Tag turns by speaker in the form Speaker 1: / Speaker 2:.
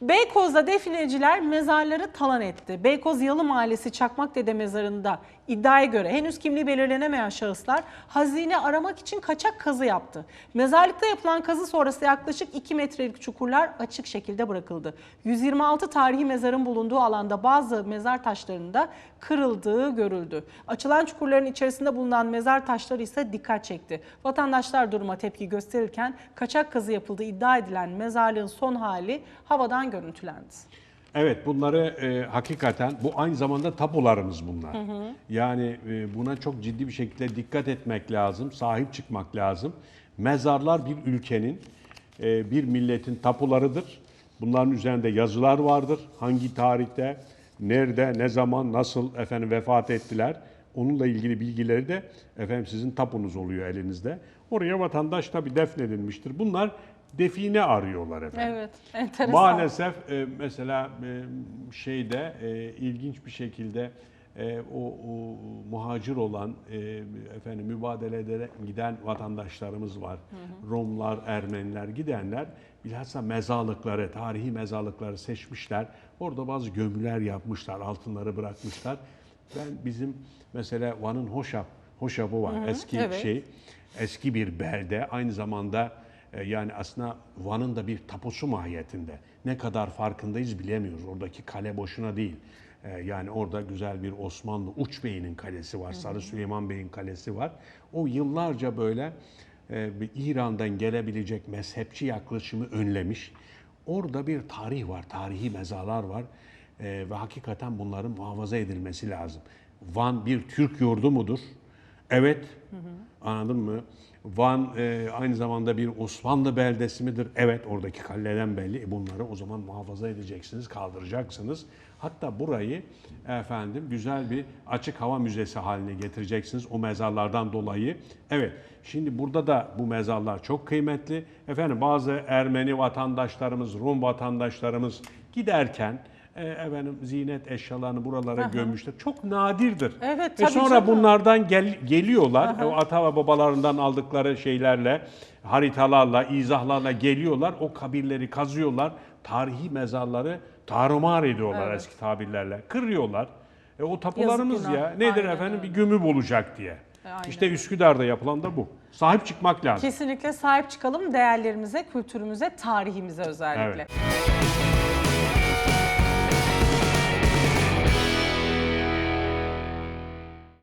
Speaker 1: Beykoz'da defineciler mezarları talan etti. Beykoz Yalı Mahallesi Çakmakdede mezarında iddiaya göre henüz kimliği belirlenemeyen şahıslar hazine aramak için kaçak kazı yaptı. Mezarlıkta yapılan kazı sonrası yaklaşık 2 metrelik çukurlar açık şekilde bırakıldı. 126 tarihi mezarın bulunduğu alanda bazı mezar taşlarında kırıldığı görüldü. Açılan çukurların içerisinde bulunan mezar taşları ise dikkat çekti. Vatandaşlar duruma tepki gösterirken kaçak kazı yapıldığı iddia edilen mezarlığın son hali havadan görüntülendi.
Speaker 2: Evet bunları e, hakikaten bu aynı zamanda tapularımız bunlar. Yani e, buna çok ciddi bir şekilde dikkat etmek lazım, sahip çıkmak lazım. Mezarlar bir ülkenin, e, bir milletin tapularıdır. Bunların üzerinde yazılar vardır. Hangi tarihte, nerede, ne zaman, nasıl efendim vefat ettiler. Onunla ilgili bilgileri de efendim sizin tapunuz oluyor elinizde. Oraya vatandaş tabii defnedilmiştir. Bunlar define arıyorlar efendim.
Speaker 1: Evet, enteresan.
Speaker 2: Maalesef e, mesela e, şeyde e, ilginç bir şekilde e, o, o muhacir olan e, efendim mübadelelere giden vatandaşlarımız var. Romlar, Ermeniler gidenler bilhassa mezarlıkları, tarihi mezarlıkları seçmişler. Orada bazı gömüler yapmışlar, altınları bırakmışlar. Ben bizim mesela Van'ın Hoşap, Hoşap'ı var eski
Speaker 1: evet.
Speaker 2: şey, eski bir belde aynı zamanda yani aslında Van'ın da bir tapusu mahiyetinde. Ne kadar farkındayız bilemiyoruz. Oradaki kale boşuna değil. E, Yani orada güzel bir Osmanlı Uç Bey'in kalesi var. Sarı Süleyman Bey'in kalesi var. O yıllarca böyle e, İran'dan gelebilecek mezhepçi yaklaşımı önlemiş. Orada bir tarih var, tarihi mezarlar var E, ve hakikaten bunların muhafaza edilmesi lazım. Van bir Türk yurdu mudur? Evet. Anladın mı? Van e, aynı zamanda bir Osmanlı beldesi midir? Evet oradaki kaleden belli. E, bunları o zaman muhafaza edeceksiniz, kaldıracaksınız. Hatta burayı efendim güzel bir açık hava müzesi haline getireceksiniz o mezarlardan dolayı. Evet. Şimdi burada da bu mezarlar çok kıymetli. Efendim bazı Ermeni vatandaşlarımız, Rum vatandaşlarımız giderken e, efendim zinet eşyalarını buralara gömmüşler. Çok nadirdir.
Speaker 1: Evet,
Speaker 2: Ve
Speaker 1: tabii
Speaker 2: sonra
Speaker 1: canım.
Speaker 2: bunlardan gel, geliyorlar. O ata ve babalarından aldıkları şeylerle, haritalarla, izahlarla geliyorlar. O kabirleri kazıyorlar. Tarihi mezarları tarumar ediyorlar
Speaker 1: Evet.
Speaker 2: eski tabirlerle. Kırıyorlar. E, o tapularımız
Speaker 1: Yazık
Speaker 2: ya. Nedir
Speaker 1: Aynen
Speaker 2: efendim? Bir gömü bulacak diye.
Speaker 1: Aynen
Speaker 2: İşte Üsküdar'da yapılan da bu. Sahip çıkmak lazım.
Speaker 1: Kesinlikle sahip çıkalım değerlerimize, kültürümüze, tarihimize özellikle.
Speaker 2: Evet.